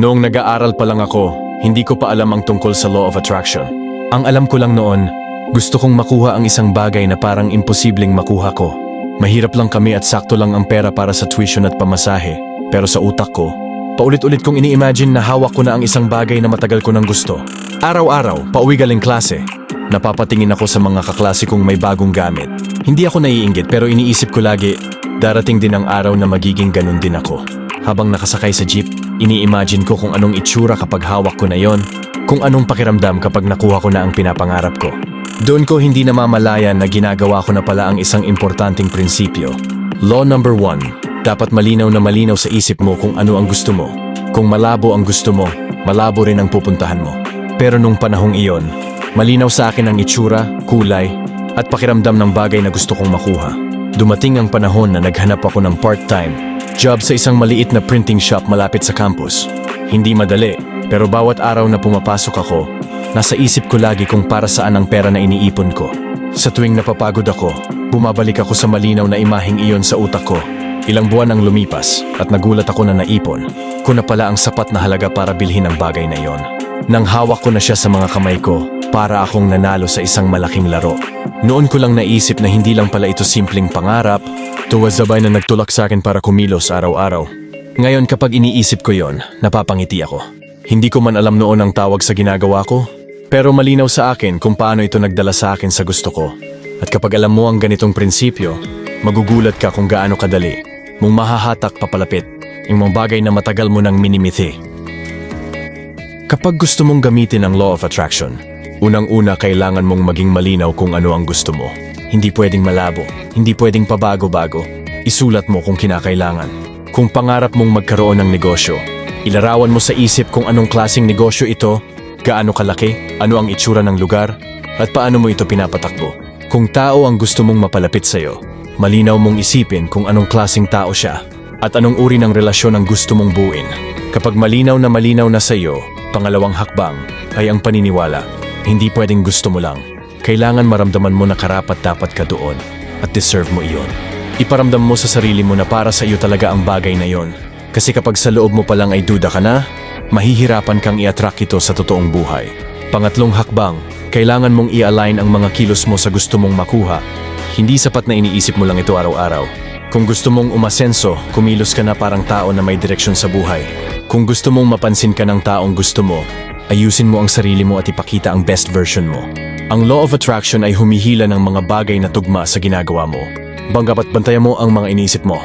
Noong nag-aaral pa lang ako, hindi ko pa alam ang tungkol sa law of attraction. Ang alam ko lang noon, gusto kong makuha ang isang bagay na parang imposibleng makuha ko. Mahirap lang kami at sakto lang ang pera para sa tuition at pamasahe. Pero sa utak ko, paulit-ulit kong ini-imagine na hawak ko na ang isang bagay na matagal ko nang gusto. Araw-araw, pauwi galing klase. Napapatingin ako sa mga kaklase kong may bagong gamit. Hindi ako naiinggit pero iniisip ko lagi, darating din ang araw na magiging ganun din ako. Habang nakasakay sa jeep, ini-imagine ko kung anong itsura kapag hawak ko na yon, kung anong pakiramdam kapag nakuha ko na ang pinapangarap ko. Doon ko hindi namamalayan na ginagawa ko na pala ang isang importanteng prinsipyo. Law number one, dapat malinaw na malinaw sa isip mo kung ano ang gusto mo. Kung malabo ang gusto mo, malabo rin ang pupuntahan mo. Pero nung panahong iyon, malinaw sa akin ang itsura, kulay, at pakiramdam ng bagay na gusto kong makuha. Dumating ang panahon na naghanap ako ng part-time job sa isang maliit na printing shop malapit sa campus. Hindi madali, pero bawat araw na pumapasok ako, nasa isip ko lagi kung para saan ang pera na iniipon ko. Sa tuwing napapagod ako, bumabalik ako sa malinaw na imaheng iyon sa utak ko. Ilang buwan ang lumipas at nagulat ako na naipon ko na pala ang sapat na halaga para bilhin ang bagay na iyon. Nang hawak ko na siya sa mga kamay ko, para akong nanalo sa isang malaking laro. Noon ko lang naisip na hindi lang pala ito simpleng pangarap, tuwa sabay na nagtulak sa akin para kumilos araw-araw. Ngayon kapag iniisip ko yon, napapangiti ako. Hindi ko man alam noon ang tawag sa ginagawa ko, pero malinaw sa akin kung paano ito nagdala sa akin sa gusto ko. At kapag alam mo ang ganitong prinsipyo, magugulat ka kung gaano kadali mong mahahatak papalapit yung mga bagay na matagal mo nang minimithi. Kapag gusto mong gamitin ang law of attraction, unang-una kailangan mong maging malinaw kung ano ang gusto mo. Hindi pwedeng malabo, hindi pwedeng pabago-bago. Isulat mo kung kinakailangan. Kung pangarap mong magkaroon ng negosyo, ilarawan mo sa isip kung anong klasing negosyo ito, gaano kalaki, ano ang itsura ng lugar, at paano mo ito pinapatakbo. Kung tao ang gusto mong mapalapit sa'yo, malinaw mong isipin kung anong klasing tao siya at anong uri ng relasyon ang gusto mong buuin. Kapag malinaw na malinaw na sa iyo, pangalawang hakbang ay ang paniniwala. Hindi pwedeng gusto mo lang. Kailangan maramdaman mo na karapat dapat ka doon at deserve mo iyon. Iparamdam mo sa sarili mo na para sa iyo talaga ang bagay na yon. Kasi kapag sa loob mo pa lang ay duda ka na, mahihirapan kang i-attract ito sa totoong buhay. Pangatlong hakbang, kailangan mong i-align ang mga kilos mo sa gusto mong makuha. Hindi sapat na iniisip mo lang ito araw-araw. Kung gusto mong umasenso, kumilos ka na parang tao na may direksyon sa buhay. Kung gusto mong mapansin ka ng taong gusto mo, ayusin mo ang sarili mo at ipakita ang best version mo. Ang law of attraction ay humihila ng mga bagay na tugma sa ginagawa mo. Banggap at bantayan mo ang mga iniisip mo.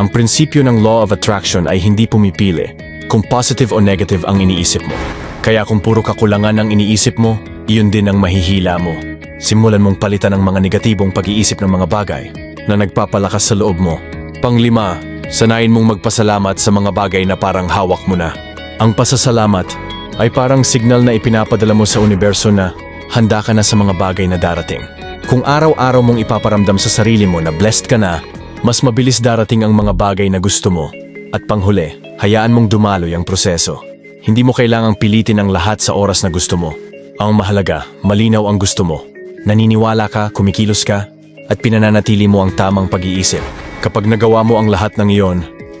Ang prinsipyo ng law of attraction ay hindi pumipili kung positive o negative ang iniisip mo. Kaya kung puro kakulangan ang iniisip mo, iyon din ang mahihila mo. Simulan mong palitan ang mga negatibong pag-iisip ng mga bagay na nagpapalakas sa loob mo. Panglima, sanayin mong magpasalamat sa mga bagay na parang hawak mo na. Ang pasasalamat ay parang signal na ipinapadala mo sa universo na handa ka na sa mga bagay na darating. Kung araw-araw mong ipaparamdam sa sarili mo na blessed ka na, mas mabilis darating ang mga bagay na gusto mo. At panghuli, hayaan mong dumaloy ang proseso. Hindi mo kailangang pilitin ang lahat sa oras na gusto mo. Ang mahalaga, malinaw ang gusto mo. Naniniwala ka, kumikilos ka, at pinananatili mo ang tamang pag-iisip. Kapag nagawa mo ang lahat ng iyon,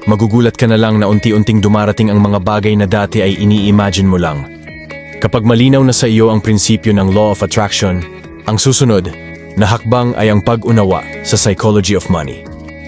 magugulat ka na lang na unti-unting dumarating ang mga bagay na dati ay ini-imagine mo lang. Kapag malinaw na sa iyo ang prinsipyo ng law of attraction, ang susunod na hakbang ay ang pag-unawa sa psychology of money.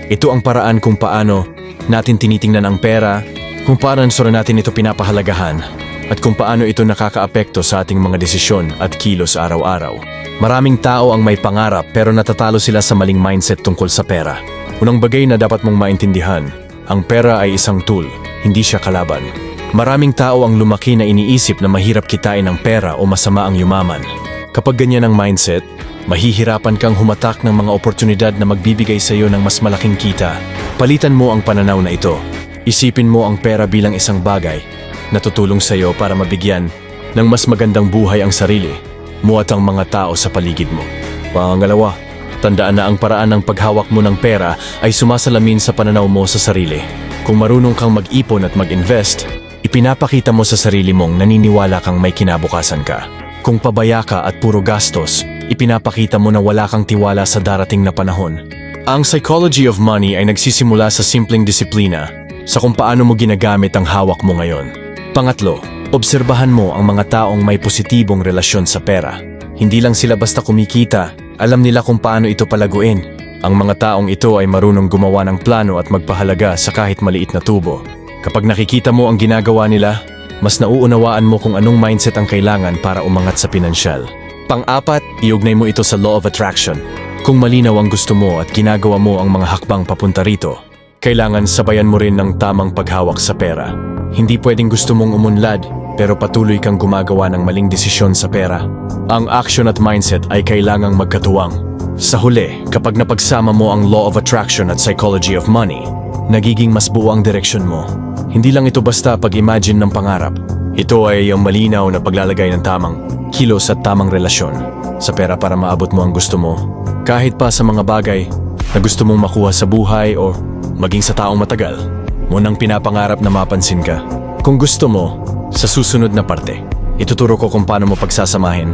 Ito ang paraan kung paano natin tinitingnan ang pera, kung paano sura natin ito pinapahalagahan, at kung paano ito nakakaapekto sa ating mga desisyon at kilos araw-araw. Maraming tao ang may pangarap pero natatalo sila sa maling mindset tungkol sa pera. Unang bagay na dapat mong maintindihan, ang pera ay isang tool, hindi siya kalaban. Maraming tao ang lumaki na iniisip na mahirap kitain ang pera o masama ang yumaman. Kapag ganyan ang mindset, mahihirapan kang humatak ng mga oportunidad na magbibigay sa iyo ng mas malaking kita. Palitan mo ang pananaw na ito. Isipin mo ang pera bilang isang bagay na tutulong sa iyo para mabigyan ng mas magandang buhay ang sarili mo at ang mga tao sa paligid mo. Pangalawa, tandaan na ang paraan ng paghawak mo ng pera ay sumasalamin sa pananaw mo sa sarili. Kung marunong kang mag-ipon at mag-invest, ipinapakita mo sa sarili mong naniniwala kang may kinabukasan ka. Kung pabaya ka at puro gastos, ipinapakita mo na wala kang tiwala sa darating na panahon. Ang psychology of money ay nagsisimula sa simpleng disiplina sa kung paano mo ginagamit ang hawak mo ngayon. Pangatlo, obserbahan mo ang mga taong may positibong relasyon sa pera. Hindi lang sila basta kumikita, alam nila kung paano ito palaguin. Ang mga taong ito ay marunong gumawa ng plano at magpahalaga sa kahit maliit na tubo. Kapag nakikita mo ang ginagawa nila, mas nauunawaan mo kung anong mindset ang kailangan para umangat sa pinansyal. Pang-apat, iugnay mo ito sa law of attraction. Kung malinaw ang gusto mo at ginagawa mo ang mga hakbang papunta rito, kailangan sabayan mo rin ng tamang paghawak sa pera. Hindi pwedeng gusto mong umunlad, pero patuloy kang gumagawa ng maling desisyon sa pera. Ang action at mindset ay kailangang magkatuwang. Sa huli, kapag napagsama mo ang law of attraction at psychology of money, nagiging mas buo ang direksyon mo. Hindi lang ito basta pag-imagine ng pangarap. Ito ay ang malinaw na paglalagay ng tamang kilos at tamang relasyon sa pera para maabot mo ang gusto mo. Kahit pa sa mga bagay na gusto mong makuha sa buhay o maging sa taong matagal, mo pinapangarap na mapansin ka. Kung gusto mo, sa susunod na parte, ituturo ko kung paano mo pagsasamahin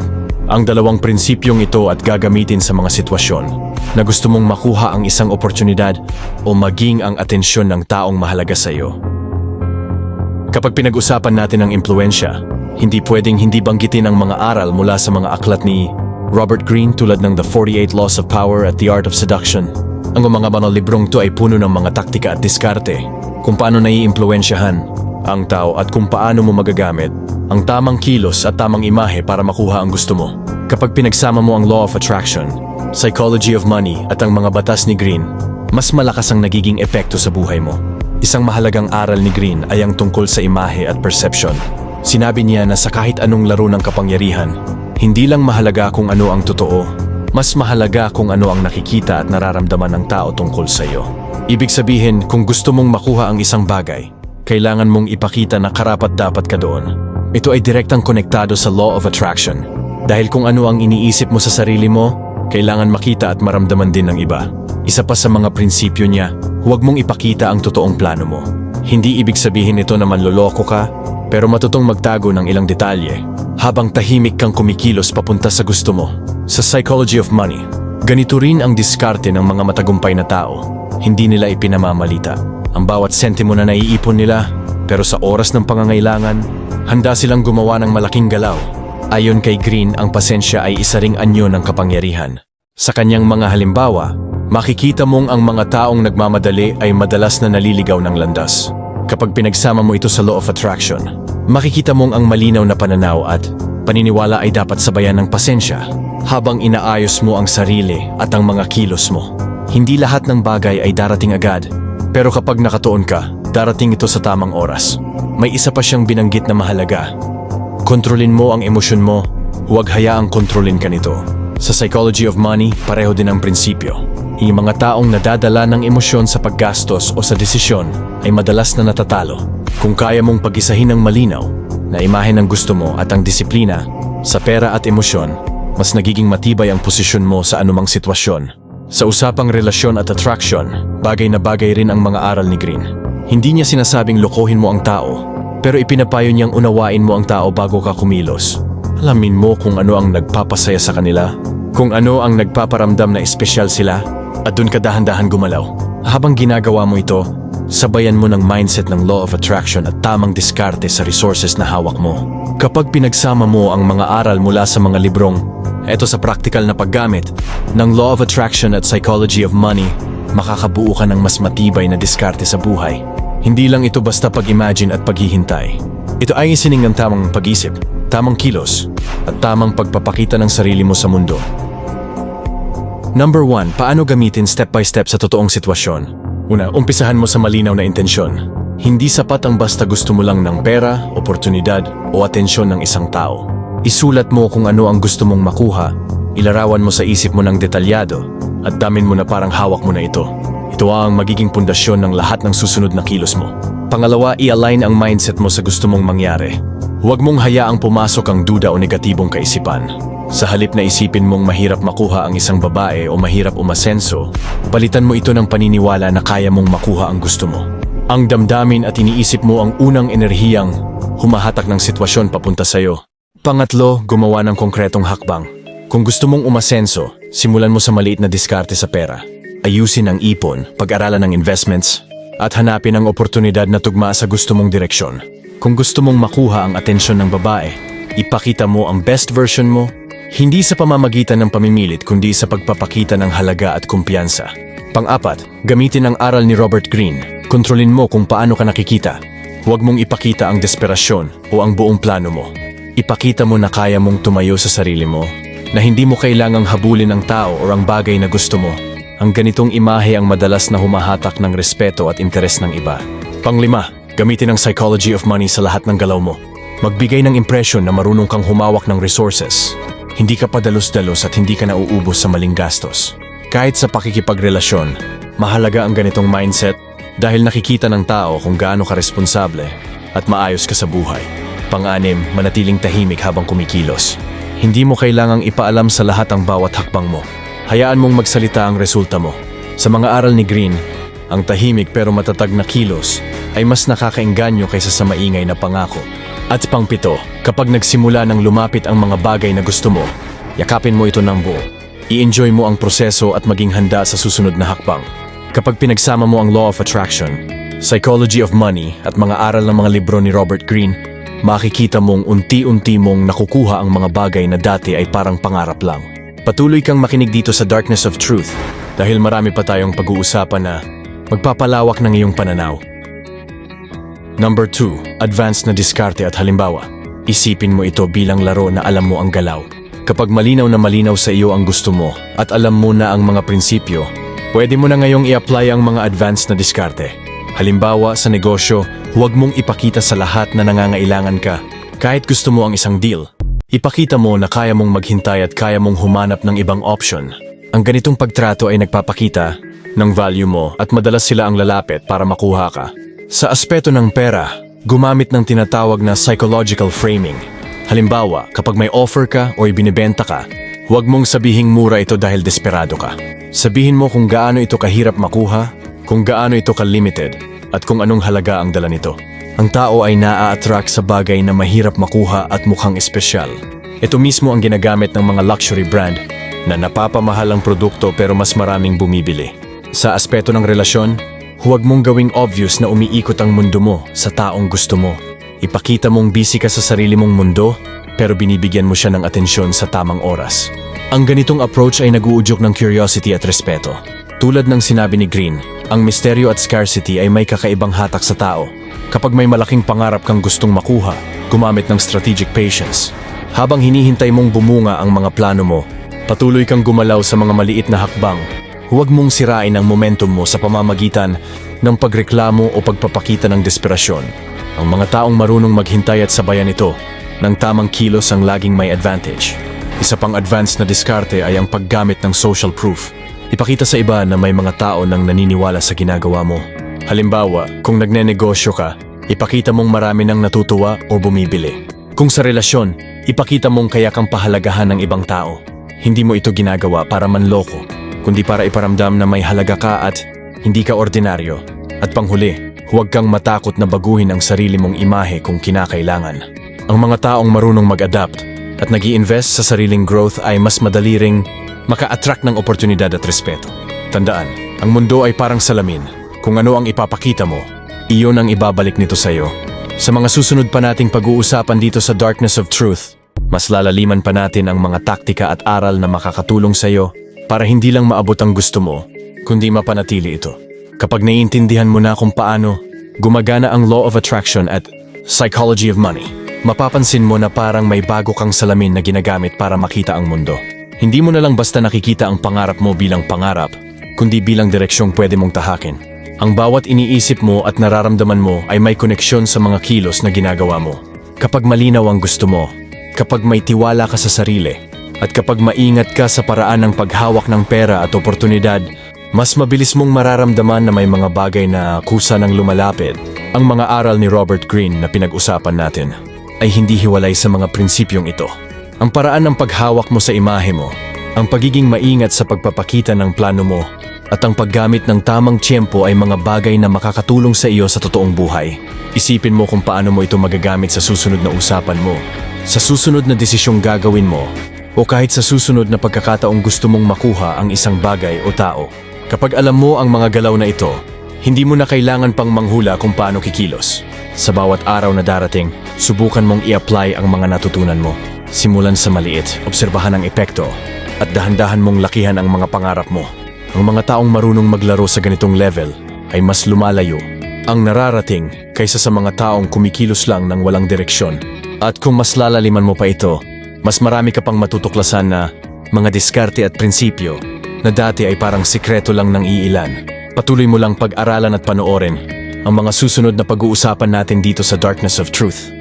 ang dalawang prinsipyong ito at gagamitin sa mga sitwasyon na gusto mong makuha ang isang oportunidad o maging ang atensyon ng taong mahalaga sa iyo. Kapag pinag-usapan natin ang impluensya, hindi pwedeng hindi banggitin ang mga aral mula sa mga aklat ni Robert Greene tulad ng The 48 Laws of Power at The Art of Seduction. Ang mga mga librong to ay puno ng mga taktika at diskarte kung paano naiimpluensyahan ang tao at kung paano mo magagamit ang tamang kilos at tamang imahe para makuha ang gusto mo. Kapag pinagsama mo ang Law of Attraction, Psychology of Money at ang mga batas ni Green, mas malakas ang nagiging epekto sa buhay mo. Isang mahalagang aral ni Green ay ang tungkol sa imahe at perception. Sinabi niya na sa kahit anong laro ng kapangyarihan, hindi lang mahalaga kung ano ang totoo, mas mahalaga kung ano ang nakikita at nararamdaman ng tao tungkol sa iyo. Ibig sabihin, kung gusto mong makuha ang isang bagay, kailangan mong ipakita na karapat dapat ka doon. Ito ay direktang konektado sa law of attraction. Dahil kung ano ang iniisip mo sa sarili mo, kailangan makita at maramdaman din ng iba. Isa pa sa mga prinsipyo niya, huwag mong ipakita ang totoong plano mo. Hindi ibig sabihin nito na manloloko ka, pero matutong magtago ng ilang detalye habang tahimik kang kumikilos papunta sa gusto mo. Sa Psychology of Money, ganito rin ang diskarte ng mga matagumpay na tao. Hindi nila ipinamamalita. Ang bawat sentimo na naiipon nila, pero sa oras ng pangangailangan, handa silang gumawa ng malaking galaw. Ayon kay Green, ang pasensya ay isa ring anyo ng kapangyarihan. Sa kanyang mga halimbawa, makikita mong ang mga taong nagmamadali ay madalas na naliligaw ng landas. Kapag pinagsama mo ito sa law of attraction, makikita mong ang malinaw na pananaw at paniniwala ay dapat sabayan ng pasensya habang inaayos mo ang sarili at ang mga kilos mo. Hindi lahat ng bagay ay darating agad, pero kapag nakatuon ka, darating ito sa tamang oras. May isa pa siyang binanggit na mahalaga. Kontrolin mo ang emosyon mo, huwag hayaang kontrolin ka nito. Sa Psychology of Money, pareho din ang prinsipyo. Yung mga taong nadadala ng emosyon sa paggastos o sa desisyon ay madalas na natatalo. Kung kaya mong pag-isahin ng malinaw na imahe ng gusto mo at ang disiplina sa pera at emosyon, mas nagiging matibay ang posisyon mo sa anumang sitwasyon. Sa usapang relasyon at attraction, bagay na bagay rin ang mga aral ni Green. Hindi niya sinasabing lokohin mo ang tao, pero ipinapayo niyang unawain mo ang tao bago ka kumilos. Alamin mo kung ano ang nagpapasaya sa kanila, kung ano ang nagpaparamdam na espesyal sila, at dun ka dahan-dahan gumalaw. Habang ginagawa mo ito, sabayan mo ng mindset ng law of attraction at tamang diskarte sa resources na hawak mo. Kapag pinagsama mo ang mga aral mula sa mga librong, eto sa practical na paggamit, ng law of attraction at psychology of money, makakabuo ka ng mas matibay na diskarte sa buhay. Hindi lang ito basta pag-imagine at paghihintay. Ito ay isining ng tamang pag-isip, tamang kilos, at tamang pagpapakita ng sarili mo sa mundo. Number 1. Paano gamitin step by step sa totoong sitwasyon? Una, umpisahan mo sa malinaw na intensyon. Hindi sapat ang basta gusto mo lang ng pera, oportunidad, o atensyon ng isang tao. Isulat mo kung ano ang gusto mong makuha, ilarawan mo sa isip mo ng detalyado, at damin mo na parang hawak mo na ito. Ito ang magiging pundasyon ng lahat ng susunod na kilos mo. Pangalawa, i-align ang mindset mo sa gusto mong mangyari. Huwag mong hayaang pumasok ang duda o negatibong kaisipan. Sa halip na isipin mong mahirap makuha ang isang babae o mahirap umasenso, palitan mo ito ng paniniwala na kaya mong makuha ang gusto mo. Ang damdamin at iniisip mo ang unang enerhiyang humahatak ng sitwasyon papunta sa'yo. Pangatlo, gumawa ng konkretong hakbang. Kung gusto mong umasenso, simulan mo sa maliit na diskarte sa pera. Ayusin ang ipon, pag-aralan ng investments, at hanapin ang oportunidad na tugma sa gusto mong direksyon. Kung gusto mong makuha ang atensyon ng babae, ipakita mo ang best version mo, hindi sa pamamagitan ng pamimilit kundi sa pagpapakita ng halaga at kumpiyansa. Pang-apat, gamitin ang aral ni Robert Greene. Kontrolin mo kung paano ka nakikita. Huwag mong ipakita ang desperasyon o ang buong plano mo. Ipakita mo na kaya mong tumayo sa sarili mo, na hindi mo kailangang habulin ang tao o ang bagay na gusto mo. Ang ganitong imahe ang madalas na humahatak ng respeto at interes ng iba. Panglima, gamitin ang psychology of money sa lahat ng galaw mo. Magbigay ng impression na marunong kang humawak ng resources. Hindi ka padalos-dalos at hindi ka nauubos sa maling gastos. Kahit sa pakikipagrelasyon, mahalaga ang ganitong mindset dahil nakikita ng tao kung gaano ka responsable at maayos ka sa buhay. Pang-anim, manatiling tahimik habang kumikilos. Hindi mo kailangang ipaalam sa lahat ang bawat hakbang mo. Hayaan mong magsalita ang resulta mo. Sa mga aral ni Green, ang tahimik pero matatag na kilos ay mas nakakainganyo kaysa sa maingay na pangako. At pangpito, kapag nagsimula ng lumapit ang mga bagay na gusto mo, yakapin mo ito ng buo. I-enjoy mo ang proseso at maging handa sa susunod na hakbang. Kapag pinagsama mo ang Law of Attraction, Psychology of Money at mga aral ng mga libro ni Robert Greene, makikita mong unti-unti mong nakukuha ang mga bagay na dati ay parang pangarap lang. Patuloy kang makinig dito sa Darkness of Truth dahil marami pa tayong pag-uusapan na magpapalawak ng iyong pananaw. Number 2. Advanced na diskarte at halimbawa. Isipin mo ito bilang laro na alam mo ang galaw. Kapag malinaw na malinaw sa iyo ang gusto mo at alam mo na ang mga prinsipyo, pwede mo na ngayong i-apply ang mga advanced na diskarte. Halimbawa sa negosyo, huwag mong ipakita sa lahat na nangangailangan ka. Kahit gusto mo ang isang deal, ipakita mo na kaya mong maghintay at kaya mong humanap ng ibang option. Ang ganitong pagtrato ay nagpapakita ng value mo at madalas sila ang lalapit para makuha ka. Sa aspeto ng pera, gumamit ng tinatawag na psychological framing. Halimbawa, kapag may offer ka o ibinibenta ka, huwag mong sabihing mura ito dahil desperado ka. Sabihin mo kung gaano ito kahirap makuha, kung gaano ito ka-limited, at kung anong halaga ang dala nito. Ang tao ay naa-attract sa bagay na mahirap makuha at mukhang espesyal. Ito mismo ang ginagamit ng mga luxury brand na napapamahal ang produkto pero mas maraming bumibili. Sa aspeto ng relasyon, huwag mong gawing obvious na umiikot ang mundo mo sa taong gusto mo. Ipakita mong busy ka sa sarili mong mundo pero binibigyan mo siya ng atensyon sa tamang oras. Ang ganitong approach ay naguudyok ng curiosity at respeto. Tulad ng sinabi ni Green, ang misteryo at scarcity ay may kakaibang hatak sa tao. Kapag may malaking pangarap kang gustong makuha, gumamit ng strategic patience. Habang hinihintay mong bumunga ang mga plano mo, patuloy kang gumalaw sa mga maliit na hakbang. Huwag mong sirain ang momentum mo sa pamamagitan ng pagreklamo o pagpapakita ng desperasyon. Ang mga taong marunong maghintay at sabayan ito ng tamang kilos ang laging may advantage. Isa pang advanced na diskarte ay ang paggamit ng social proof. Ipakita sa iba na may mga tao nang naniniwala sa ginagawa mo. Halimbawa, kung nagnenegosyo ka, ipakita mong marami nang natutuwa o bumibili. Kung sa relasyon, ipakita mong kaya kang pahalagahan ng ibang tao. Hindi mo ito ginagawa para manloko, kundi para iparamdam na may halaga ka at hindi ka ordinaryo. At panghuli, huwag kang matakot na baguhin ang sarili mong imahe kung kinakailangan. Ang mga taong marunong mag-adapt at nag invest sa sariling growth ay mas madali ring maka-attract ng oportunidad at respeto. Tandaan, ang mundo ay parang salamin. Kung ano ang ipapakita mo, iyon ang ibabalik nito sa iyo. Sa mga susunod pa nating pag-uusapan dito sa Darkness of Truth, mas lalaliman pa natin ang mga taktika at aral na makakatulong sa iyo para hindi lang maabot ang gusto mo, kundi mapanatili ito. Kapag naiintindihan mo na kung paano gumagana ang Law of Attraction at Psychology of Money, mapapansin mo na parang may bago kang salamin na ginagamit para makita ang mundo. Hindi mo na lang basta nakikita ang pangarap mo bilang pangarap, kundi bilang direksyong pwede mong tahakin. Ang bawat iniisip mo at nararamdaman mo ay may koneksyon sa mga kilos na ginagawa mo. Kapag malinaw ang gusto mo, kapag may tiwala ka sa sarili, at kapag maingat ka sa paraan ng paghawak ng pera at oportunidad, mas mabilis mong mararamdaman na may mga bagay na kusa ng lumalapit. Ang mga aral ni Robert Greene na pinag-usapan natin ay hindi hiwalay sa mga prinsipyong ito. Ang paraan ng paghawak mo sa imahe mo, ang pagiging maingat sa pagpapakita ng plano mo, at ang paggamit ng tamang tiyempo ay mga bagay na makakatulong sa iyo sa totoong buhay. Isipin mo kung paano mo ito magagamit sa susunod na usapan mo, sa susunod na desisyong gagawin mo, o kahit sa susunod na pagkakataong gusto mong makuha ang isang bagay o tao. Kapag alam mo ang mga galaw na ito, Hindi mo na kailangan pang manghula kung paano kikilos. Sa bawat araw na darating, subukan mong i-apply ang mga natutunan mo. Simulan sa maliit, obserbahan ang epekto, at dahan-dahan mong lakihan ang mga pangarap mo. Ang mga taong marunong maglaro sa ganitong level ay mas lumalayo ang nararating kaysa sa mga taong kumikilos lang ng walang direksyon. At kung mas lalaliman mo pa ito, mas marami ka pang matutuklasan na mga diskarte at prinsipyo na dati ay parang sikreto lang ng iilan. Patuloy mo lang pag-aralan at panoorin ang mga susunod na pag-uusapan natin dito sa Darkness of Truth.